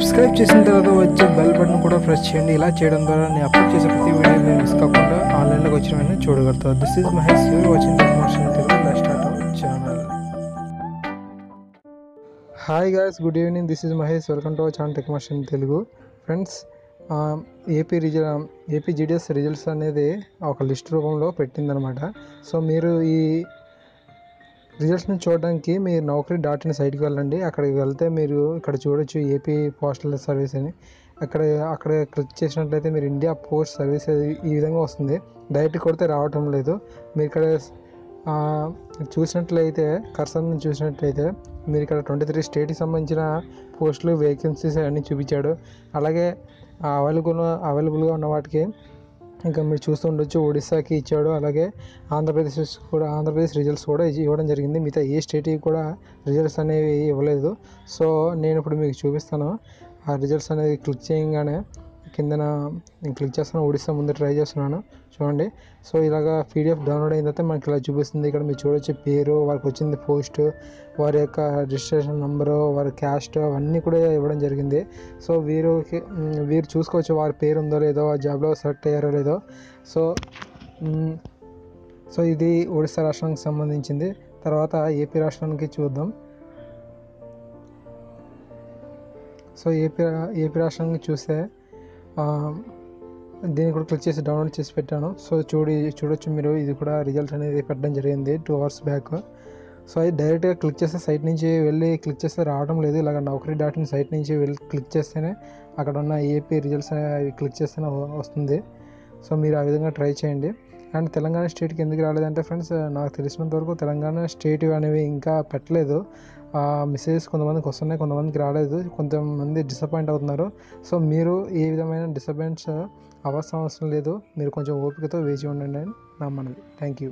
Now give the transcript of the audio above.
Subscribe చేసిన తర్వాత వచ్చే బెల్ బటన్ కూడా ప్రెస్ చేయండి. ఇలా చేయడం ద్వారా నేను అప్లోడ్ చేసే ప్రతి వీడియో మీరు మిస్ కాకుండా ఆన్లైన్లోకి వచ్చిన వెంటనే చూడగలుగుతారు. This is Mahesh you're watching promotion Telugu channel hi guys good evening this is Mahesh welcome to our channel Techmotion Telugu friends AP result AP GDS results అనేది ఒక లిస్ట్ రూపంలో పెట్టిందనమాట సో మీరు ఈ రిజల్ట్స్ని చూడడానికి మీరు నౌకరీ డాట్ ఇన్ సైట్కి వెళ్ళండి. అక్కడికి వెళ్తే మీరు ఇక్కడ చూడొచ్చు ఏపీ పోస్టల్ సర్వీస్ అని. అక్కడ అక్కడ క్లిక్ చేసినట్లయితే మీరు ఇండియా పోస్ట్ సర్వీస్ ఈ విధంగా వస్తుంది. డైరెక్ట్ కొడితే రావటం లేదు. మీరు ఇక్కడ చూసినట్లయితే కర్సర్ని చూసినట్లయితే మీరు ఇక్కడ ట్వంటీ త్రీ స్టేట్కి సంబంధించిన పోస్టులు వేకెన్సీస్ అన్నీ చూపించాడు. అలాగే అవైలబుల్ అవైలబుల్గా ఉన్న వాటికి ఇంకా మీరు చూస్తూ ఉండొచ్చు ఒడిస్సాకి ఇచ్చాడు అలాగే ఆంధ్రప్రదేశ్ కూడా ఆంధ్రప్రదేశ్ రిజల్ట్స్ కూడా ఇవ్వడం జరిగింది. మిగతా ఏ స్టేట్కి కూడా రిజల్ట్స్ అనేవి ఇవ్వలేదు. సో నేను ఇప్పుడు మీకు చూపిస్తాను. ఆ రిజల్ట్స్ అనేది క్లిక్ చేయగానే కిందన నేను క్లిక్ చేస్తాను ఒడిశా ముందు ట్రై చేస్తున్నాను. చూడండి. సో ఇలాగా పీడిఎఫ్ డౌన్లోడ్ అయిన తర్వాత మనకి ఇలా చూపిస్తుంది. ఇక్కడ మీరు చూడొచ్చు పేరు వారికి వచ్చింది పోస్ట్ వారి యొక్క రిజిస్ట్రేషన్ నెంబరు వారి క్యాస్ట్ అవన్నీ కూడా ఇవ్వడం జరిగింది. సో వీరికి వీరు చూసుకోవచ్చు వారి పేరు ఉందో లేదో ఆ జాబ్లో సెలెక్ట్ అయ్యారో లేదో. సో సో ఇది ఒడిస్సా రాష్ట్రానికి సంబంధించింది. తర్వాత ఏపీ రాష్ట్రానికి చూద్దాం. సో ఏపీ ఏపీ రాష్ట్రానికి చూస్తే దీన్ని కూడా క్లిక్ చేసి డౌన్లోడ్ చేసి పెట్టాను. సో చూడి చూడొచ్చు మీరు. ఇది కూడా రిజల్ట్ అనేది పెట్టడం జరిగింది టూ అవర్స్ బ్యాక్ సో అది డైరెక్ట్గా క్లిక్ చేస్తే సైట్ నుంచి వెళ్ళి క్లిక్ చేస్తే రావడం లేదు. ఇలాగ నౌకరీ డాట్ ఇన్ సైట్ నుంచి వెళ్ళి క్లిక్ చేస్తేనే అక్కడ ఉన్న ఏపీ రిజల్ట్స్ అవి క్లిక్ చేస్తేనే వస్తుంది. సో మీరు ఆ విధంగా ట్రై చేయండి. అండ్ తెలంగాణ స్టేట్కి ఎందుకు రాలేదంటే ఫ్రెండ్స్ నాకు తెలిసినంత వరకు తెలంగాణ స్టేట్ అనేవి ఇంకా పెట్టలేదు. మెసేజెస్ కొంతమందికి వస్తున్నాయి కొంతమందికి రాలేదు. కొంతమంది డిసప్పాయింట్ అవుతున్నారు. సో మీరు ఏ విధమైన డిసప్పాయింట్స్ అవసరం అవసరం లేదు. మీరు కొంచెం ఓపికతో వేచి ఉండండి అని నా మనవి థ్యాంక్ యూ